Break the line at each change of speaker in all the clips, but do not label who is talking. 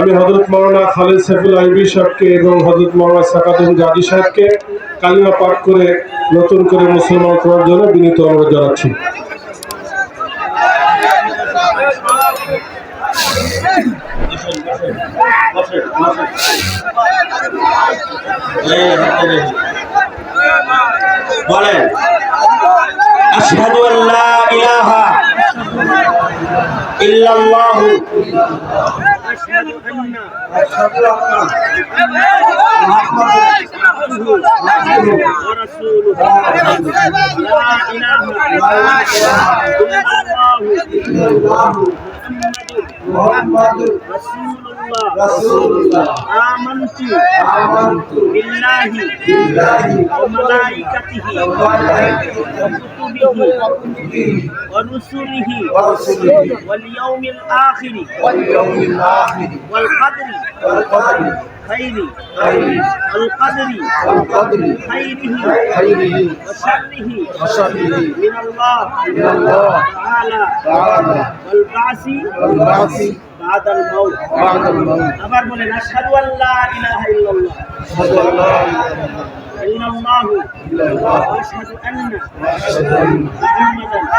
আমি হজরত মৌলানা খালেদ সাইফুল আইবি সাহেবকে এবং হজরত মৌলানা সাকাতুল গাজী সাহেবকে কালিমা পাঠ করে, নতুন করে মুসলমান করার জন্য বিনীত অনুরোধ জানাচ্ছি।
বলেন ورسوله لا محمد رسول الله رسول الله
آمنت آمنت بالله بالله وملائكته وكتبه ورسله ورسله واليوم الآخر واليوم الآخر والقدر والقدر خير القدر خيره وشره من الله تعالى والبعث بعد الموت আবার বলেন আশহাদু আল্লা ইলাহা ইল্লাল্লাহ ইল্লাল্লাহু ওয়া আশহাদু আন্না মুহাম্মাদান আবদুহু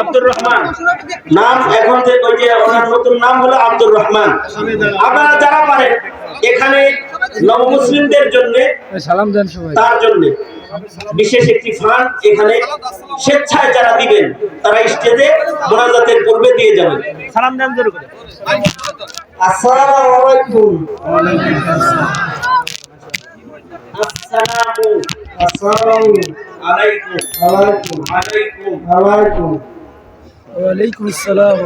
আব্দুর রহমান। নাম এখন থেকে ওই ওনার নতুন নাম হলো আব্দুর রহমান। আপনারা যারা পারেন এখানে নবমুসলিমদের জন্য
সালাম দেন সবাই
তার জন্য বিশেষ একটি ফান্ড এখানে স্বেচ্ছায় যারা দিবেন তারা স্টেজে মোনাজাতের পূর্বে দিয়ে যাবেন।
সালাম দেন জোরে করে।
আসসালামু আলাইকুম। আসসালামু।
আসসালামু।
আলাইকুম।
আলাইকুম।
আলাইকুম।
আলাইকুম।
ওয়ালাইকুম আসসালাম